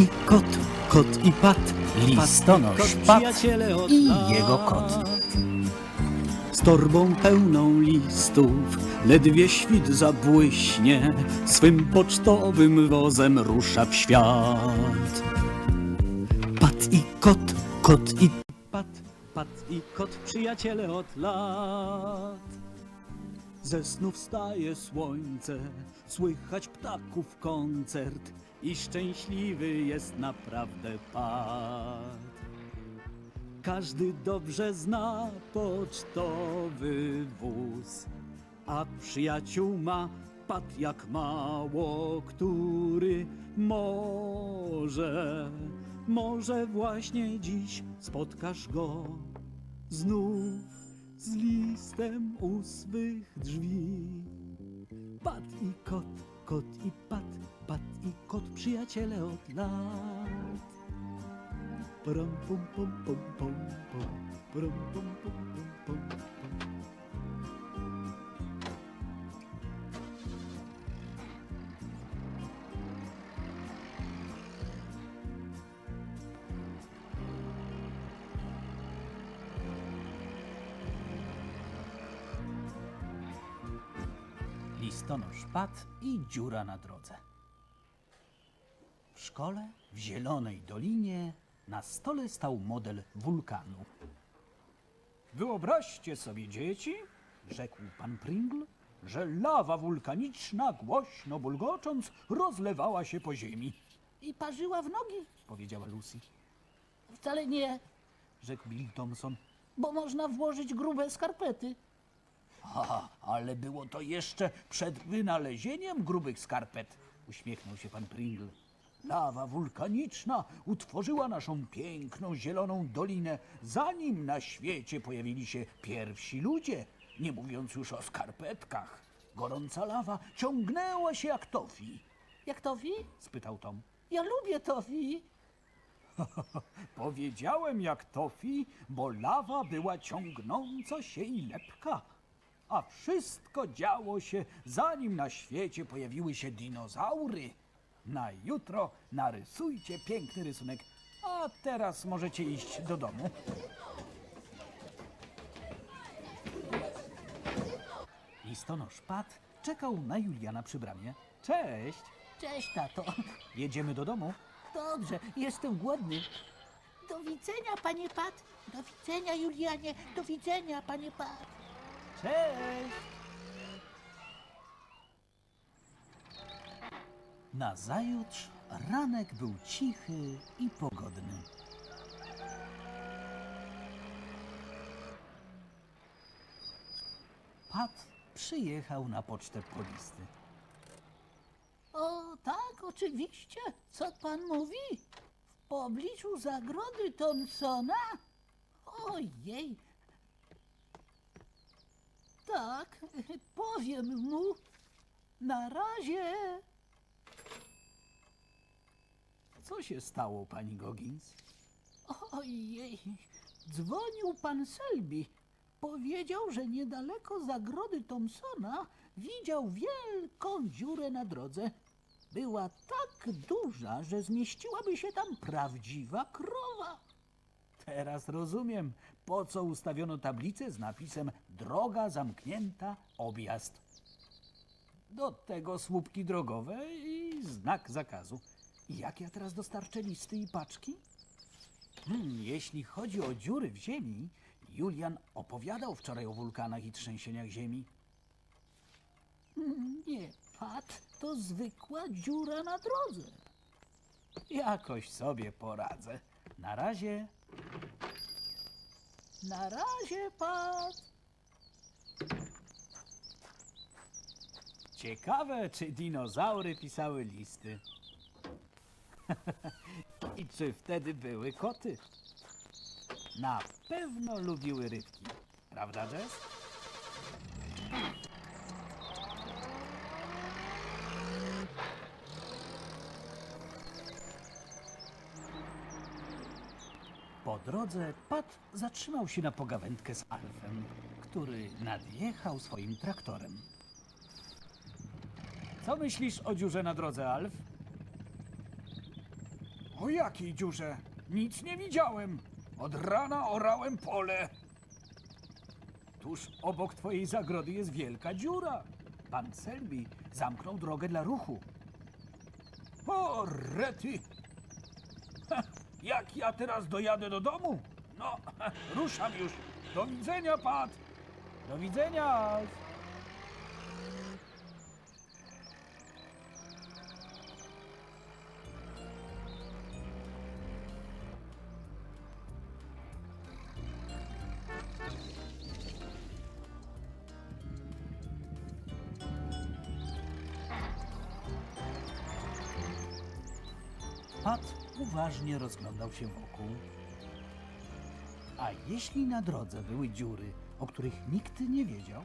i kot, kot i pat, listonosz pat. i jego kot. Z torbą pełną listów, ledwie świt zabłyśnie, swym pocztowym wozem rusza w świat. Pat i kot, kot i pat, pat i kot, przyjaciele od lat. Ze snu wstaje słońce, słychać ptaków koncert i szczęśliwy jest naprawdę pat. Każdy dobrze zna pocztowy wóz, a przyjaciół ma pat jak mało który może, może właśnie dziś spotkasz go znów z listem u swych drzwi. Pat i kot, kot i pat, pat i kot, przyjaciele od lat. Prom, pum, pum, pum, pum, pum. Prom, pum, pum, pum, pum, pum. Listonosz padł i dziura na drodze. W szkole, w zielonej dolinie, na stole stał model wulkanu. Wyobraźcie sobie, dzieci, rzekł pan Pringle, że lawa wulkaniczna, głośno bulgocząc, rozlewała się po ziemi. I parzyła w nogi? Powiedziała Lucy. Wcale nie, Rzekł Bill Thompson. bo można włożyć grube skarpety. Ha, ale było to jeszcze przed wynalezieniem grubych skarpet, uśmiechnął się pan Pringle. Lawa wulkaniczna utworzyła naszą piękną zieloną dolinę, zanim na świecie pojawili się pierwsi ludzie, nie mówiąc już o skarpetkach. Gorąca lawa ciągnęła się jak tofi, Jak tofi? spytał Tom. Ja lubię tofi. Powiedziałem jak tofi, bo lawa była ciągnąca się i lepka. A wszystko działo się, zanim na świecie pojawiły się dinozaury. Na jutro narysujcie piękny rysunek. A teraz możecie iść do domu. Listonosz Pat czekał na Juliana przy bramie. Cześć! Cześć, tato. Jedziemy do domu. Dobrze, jestem głodny. Do widzenia, panie Pat. Do widzenia, Julianie. Do widzenia, panie Pat. Cześć! Nazajutrz ranek był cichy i pogodny. Pat przyjechał na pocztę po listy. O, tak, oczywiście. Co pan mówi? W pobliżu zagrody Thompsona? Ojej. Tak, powiem mu. Na razie. Co się stało, pani Goggins? Ojej, dzwonił pan Selby. Powiedział, że niedaleko zagrody Thompsona widział wielką dziurę na drodze. Była tak duża, że zmieściłaby się tam prawdziwa krowa. Teraz rozumiem, po co ustawiono tablicę z napisem Droga zamknięta, objazd. Do tego słupki drogowe i znak zakazu. I jak ja teraz dostarczę listy i paczki? Hmm, jeśli chodzi o dziury w ziemi, Julian opowiadał wczoraj o wulkanach i trzęsieniach ziemi. Nie, Pat, to zwykła dziura na drodze. Jakoś sobie poradzę. Na razie Na razie, Pat. Ciekawe, czy dinozaury pisały listy. I czy wtedy były koty? Na pewno lubiły rybki. Prawda, Jess? Po drodze Pat zatrzymał się na pogawędkę z Alfem, który nadjechał swoim traktorem. Co myślisz o dziurze na drodze, Alf? O jakiej dziurze? Nic nie widziałem. Od rana orałem pole. Tuż obok twojej zagrody jest wielka dziura. Pan Selby zamknął drogę dla ruchu. O, rety! Ha, jak ja teraz dojadę do domu? No, ruszam już. Do widzenia, Pat. Do widzenia. Pat uważnie rozglądał się wokół. A jeśli na drodze były dziury, o których nikt nie wiedział?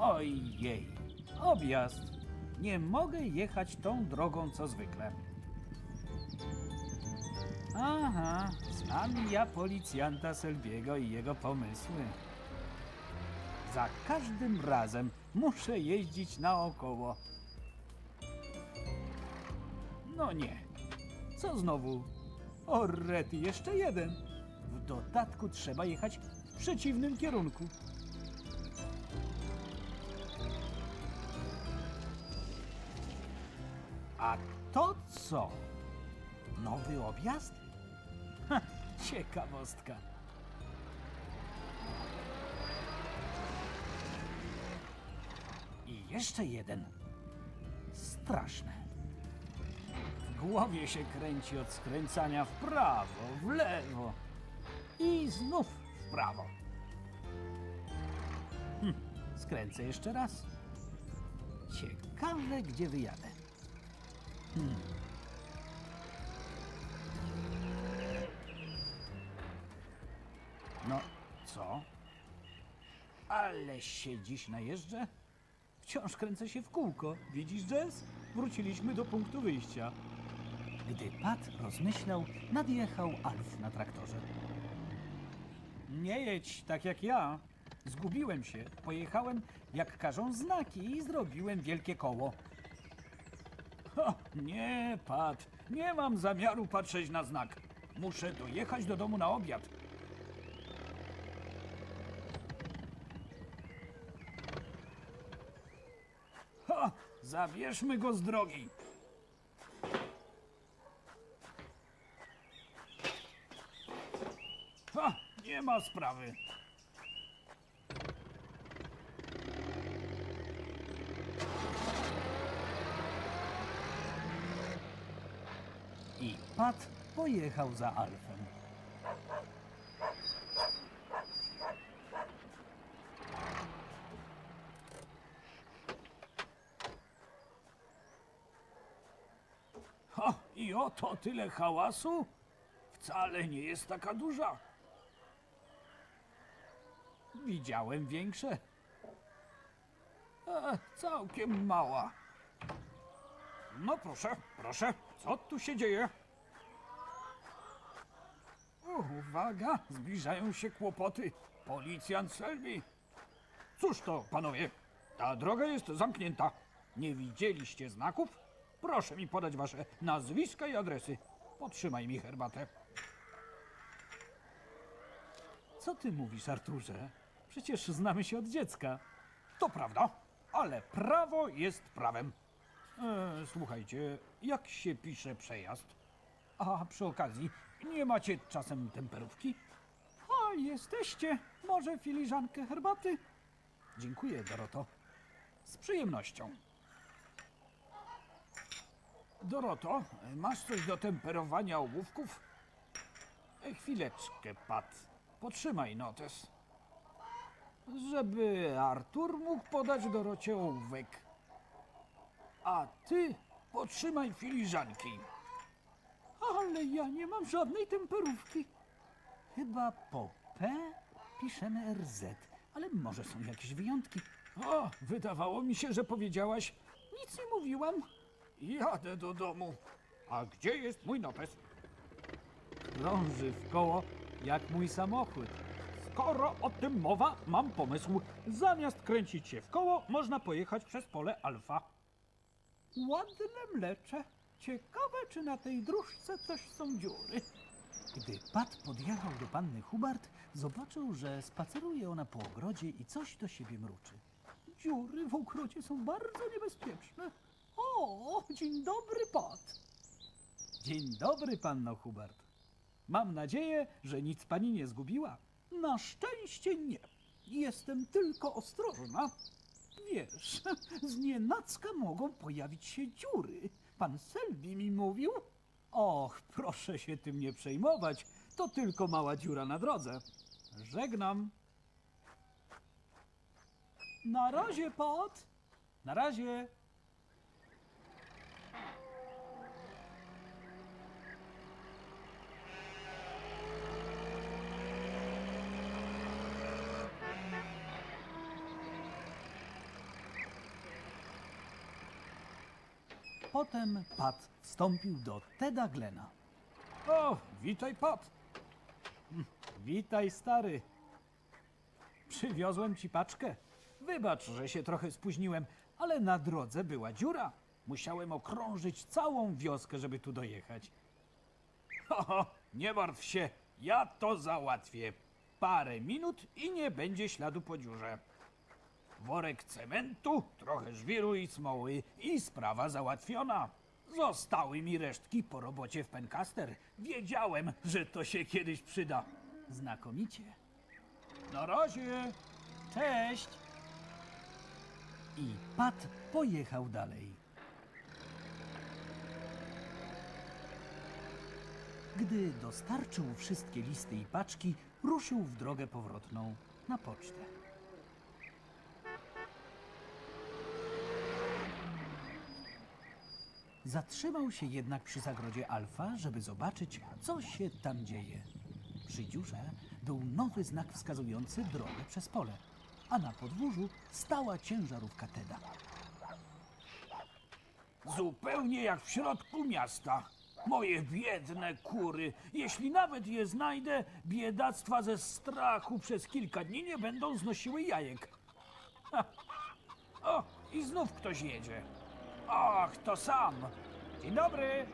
Ojej, objazd. Nie mogę jechać tą drogą co zwykle. Aha, znam ja policjanta Selbiego i jego pomysły. Za każdym razem muszę jeździć naokoło. No nie. Co znowu? O, rety, jeszcze jeden. W dodatku trzeba jechać w przeciwnym kierunku. A to co? Nowy objazd? Ha, ciekawostka. Jeszcze jeden. Straszne. W głowie się kręci od skręcania w prawo, w lewo i znów w prawo. Hm, skręcę jeszcze raz. Ciekawe, gdzie wyjadę. No, co? Ale się dziś najeżdżę? Wciąż kręcę się w kółko. Widzisz, Jess? Wróciliśmy do punktu wyjścia. Gdy Pat rozmyślał, nadjechał Alf na traktorze. Nie jedź tak jak ja. Zgubiłem się. Pojechałem jak każą znaki i zrobiłem wielkie koło. Ha, nie, Pat. Nie mam zamiaru patrzeć na znak. Muszę dojechać do domu na obiad. Ha! Zabierzmy go z drogi. Ha! Nie ma sprawy. I Pat pojechał za Alfem. Ha! I oto tyle hałasu? Wcale nie jest taka duża. Widziałem większe. E, całkiem mała. No proszę, proszę, co tu się dzieje? Uwaga, zbliżają się kłopoty. Policjant Selby. Cóż to, panowie, ta droga jest zamknięta. Nie widzieliście znaków? Proszę mi podać wasze nazwiska i adresy. Potrzymaj mi herbatę. Co ty mówisz, Arturze? Przecież znamy się od dziecka. To prawda, ale prawo jest prawem. E, słuchajcie, jak się pisze przejazd? A przy okazji, nie macie czasem temperówki? A, jesteście. Może filiżankę herbaty? Dziękuję, Doroto. Z przyjemnością. Doroto, masz coś do temperowania ołówków? E, Chwileczkę, Pat. Potrzymaj notes. Żeby Artur mógł podać Dorocie ołówek. A ty potrzymaj filiżanki. Ale ja nie mam żadnej temperówki. Chyba po P piszemy RZ, ale może są jakieś wyjątki. O, wydawało mi się, że powiedziałaś. Nic nie mówiłam. Jadę do domu. A gdzie jest mój notes? Krąży w koło jak mój samochód. Skoro o tym mowa, mam pomysł. Zamiast kręcić się w koło, można pojechać przez pole alfa. Ładne mlecze. Ciekawe, czy na tej dróżce też są dziury. Gdy Pat podjechał do panny Hubart, zobaczył, że spaceruje ona po ogrodzie i coś do siebie mruczy. Dziury w ogrodzie są bardzo niebezpieczne. O, dzień dobry, Pat. Dzień dobry, panno Hubart. Mam nadzieję, że nic pani nie zgubiła. Na szczęście nie. Jestem tylko ostrożna. Wiesz, z nienacka mogą pojawić się dziury. Pan Selby mi mówił. Och, proszę się tym nie przejmować. To tylko mała dziura na drodze. Żegnam. Na razie, Pat. Na razie. Potem Pat wstąpił do Teda Glena. O, witaj, Pat. Hm, Witaj, stary. Przywiozłem ci paczkę. Wybacz, że się trochę spóźniłem, ale na drodze była dziura. Musiałem okrążyć całą wioskę, żeby tu dojechać. Ho, ho, nie martw się, ja to załatwię. Parę minut i nie będzie śladu po dziurze. Worek cementu, trochę żwiru i smoły i sprawa załatwiona. Zostały mi resztki po robocie w Pencaster. Wiedziałem, że to się kiedyś przyda. Znakomicie. Na razie. Cześć. I Pat pojechał dalej. Gdy dostarczył wszystkie listy i paczki, ruszył w drogę powrotną na pocztę. Zatrzymał się jednak przy zagrodzie Alfa, żeby zobaczyć, co się tam dzieje. Przy dziurze był nowy znak wskazujący drogę przez pole, a na podwórzu stała ciężarówka Teda. Zupełnie jak w środku miasta. Moje biedne kury. Jeśli nawet je znajdę, biedactwa ze strachu przez kilka dni nie będą znosiły jajek. Ha. O, i znów ktoś jedzie. Ach, to sam. Dzień dobry.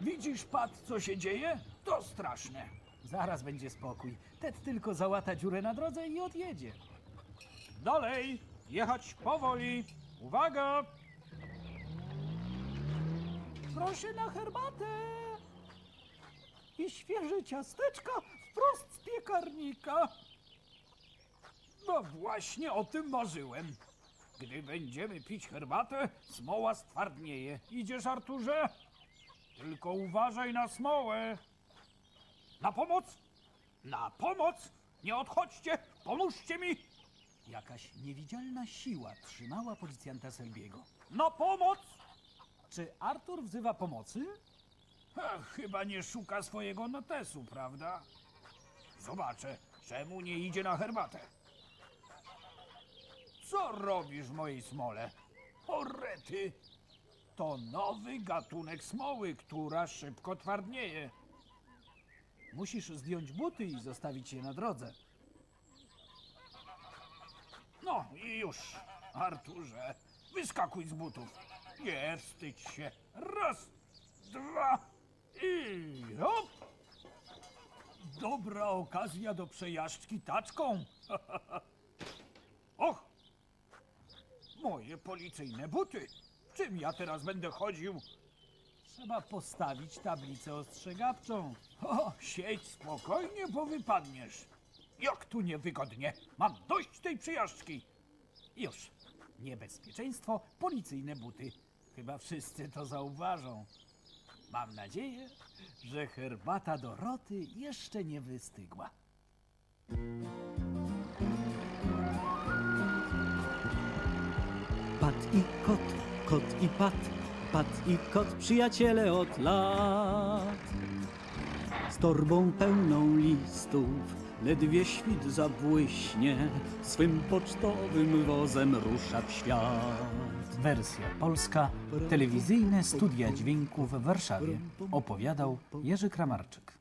Widzisz, Pat, co się dzieje? To straszne. Zaraz będzie spokój. Ted tylko załata dziurę na drodze i odjedzie. Dalej, jechać powoli. Uwaga! Proszę na herbatę! I świeże ciasteczka wprost z piekarnika. No właśnie o tym marzyłem. Gdy będziemy pić herbatę, smoła stwardnieje. Idziesz, Arturze? Tylko uważaj na smołę. Na pomoc! Na pomoc! Nie odchodźcie! Pomóżcie mi! Jakaś niewidzialna siła trzymała policjanta Selbiego. Na pomoc! Czy Artur wzywa pomocy? Chyba nie szuka swojego notesu, prawda? Zobaczę, czemu nie idzie na herbatę. Co robisz w mojej smole? Orety! To nowy gatunek smoły, która szybko twardnieje. Musisz zdjąć buty i zostawić je na drodze. No i już, Arturze, wyskakuj z butów. Nie wstydź się. Raz, dwa i hop! Dobra okazja do przejażdżki taczką. Moje policyjne buty. Czym ja teraz będę chodził? Trzeba postawić tablicę ostrzegawczą. O, siedź spokojnie, bo wypadniesz. Jak tu niewygodnie. Mam dość tej przejażdżki. Już. Niebezpieczeństwo, policyjne buty. Chyba wszyscy to zauważą. Mam nadzieję, że herbata Doroty jeszcze nie wystygła. Pat i kot, kot i pat, pat i kot przyjaciele od lat. Z torbą pełną listów, ledwie świt zabłyśnie, swym pocztowym wozem rusza w świat. Wersja polska, telewizyjne studia dźwięku w Warszawie. Opowiadał Jerzy Kramarczyk.